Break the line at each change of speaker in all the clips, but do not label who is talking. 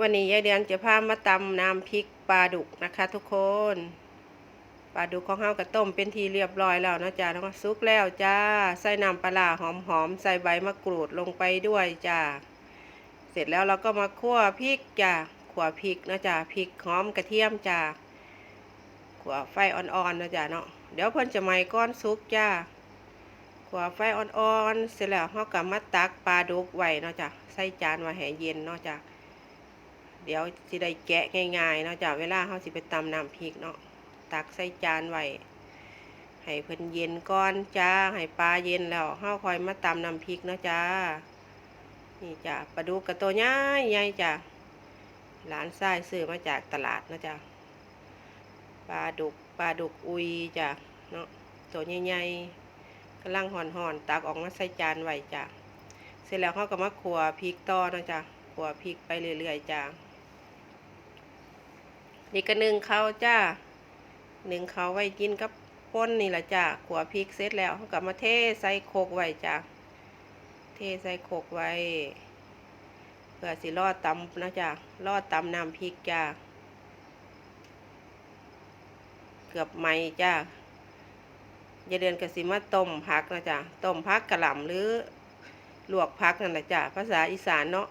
วันนี้ยายเดือนจะพามาตำน้ำพริกปลาดุกนะคะ ทุกคนปลาดุกของเฮากระต้มเป็นทีเรียบร้อยแล้วนะจ๊ะแล้วก็ซุกแล้วจ้าใส่น้ำปลาร้าหอมๆใส่ใบมะกรูดลงไปด้วยจ้าเสร็จแล้วเราก็มาคั่วพริกจ้าขั่วพริกนะจ๊ะพริกหอมกระเทียมจ้าขั่วไฟอ่อนๆนะจ๊ะเนาะเดี๋ยวเพิ่นจะไหม้ก้อนซุกจ้าขั่วไฟอ่อนๆเสร็จแล้วเฮาก็มาตักปลาดุกไว้นะจ้ะใส่จานไว้ให้เย็นเนาะจ้ะ เดี๋ยวสิได้แกะง่ายๆเนาะจ้ะเวลาเขาสิไปตำน้ำพริกเนาะตักใส่จานไว้ให้เพิ่นเย็นก่อนจ้าให้ปลาเย็นแล้วเฮาค่อยมาตำน้ำพริกเนาะจ้า นี่จ้ะปลาดุกกระตัวใหญ่ใหญ่จ้ะหลานชายซื้อมาจากตลาดเนาะจ้ะปลาดุกปลาดุกอุยจ้ะเนาะตัวใหญ่ๆกำลังห่อนๆตักออกมาใส่จานไว้จ้ะเสร็จแล้วเขาก็มาขัวพริกต่อเนาะจ้ะขัวพริกไปเรื่อยๆจ้ะ นี่ก็หนึ่งเขาจ้าหนึ่งเขาไว้กินกับป้นนี่แหละจ้าขัวพริกเสร็จแล้วเขากลับมาเทใส่โคกไว้จ้าเทใส่โคกไว้เพื่อสิรอดตำนะจ้ารอดตำน้ำพริกจ้าเกือบไหมจ้าอย่าเดือนกสิมาต้มพักนะจ้าต้มพักกระหล่ำหรือลวกพักนั่นแหละจ้าภาษาอีสานเนาะ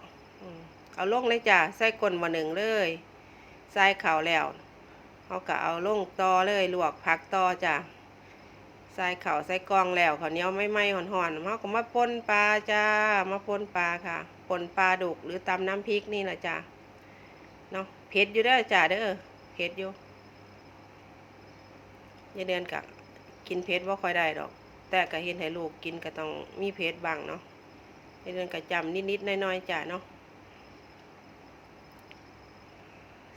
เอาลงเลยจ้าใส่ก้นมาหนึ่งเลย ใส่เข่าแล้วเขาก็เอาลงต่อเลยลวกผักต่อจ้ะใส่เข่าใส่กองแล้วข้าวเหนียวไม่ไหม้ห่อนๆเขาก็มาป่นปลาจ้ามาป่นปลาค่ะป่นปลาดุกหรือตำน้ำพริกนี่แหละจ้ะเนาะเผ็ดอยู่เด้จ้าเด้อเผ็ดอยู่อยาเดือนกะกินเผ็ดว่าค่อยได้ดอก แต่ก็เห็นให้ลูกกินก็ต้องมีเผ็ดบ้างเนาะยาเดือนก็จำนิดๆน้อยๆจ้ะเนาะ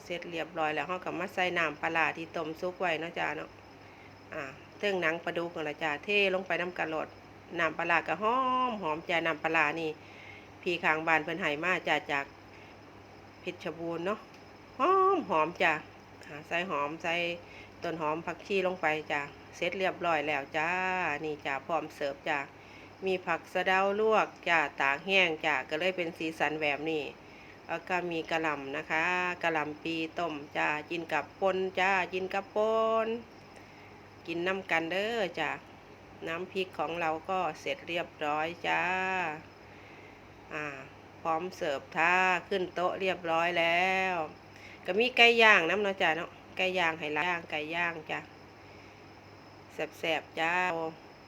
เสร็จเรียบร้อยแล้วเขาก็มาใส่น้ำปลาที่ต้มซุกไว้เนาะจ้าเนาะอ่าเทิงหนังปลาดุกนั่นละจ้าเทลงไปน้ำกระโดดน้ำปลาร้าก็หอมหอมจ้าน้ำปลานี่ พี่ขางบานเพิ่นให้มาจ้าจากเพชรบูรณ์เนาะหอมหอมจ้าใส่หอมใส่ต้นหอมผักชีลงไปจ้าเสร็จเรียบร้อยแล้วจ้านี่จ้าพร้อมเสิร์ฟจ้ามีผักสะเดาลวกจ้าตากแห้งจ้าก็เลยเป็นสีสันแบบนี้ แล้วก็มีกระหล่ำนะคะกระหล่ำปีต้มจ้ากินกับปนจ้ากินกับปนกินน้ำกันเด้อจ้าน้ำพริกของเราก็เสร็จเรียบร้อยจ้าอ่าพร้อมเสิร์ฟท่าขึ้นโต๊ะเรียบร้อยแล้ว ก็มีไก่ย่างน้ำเนาะจ้าเนาะไก่ย่างให้ย่างไก่ย่างจ้าแสบๆจ้า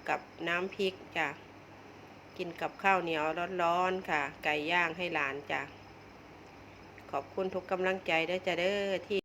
กับน้ำพริกจ้ากินกับข้าวเหนียวร้อนๆค่ะ ไก่ย่างให้หลานจ้า ขอบคุณทุกกำลังใจด้อจ้าเด้อที่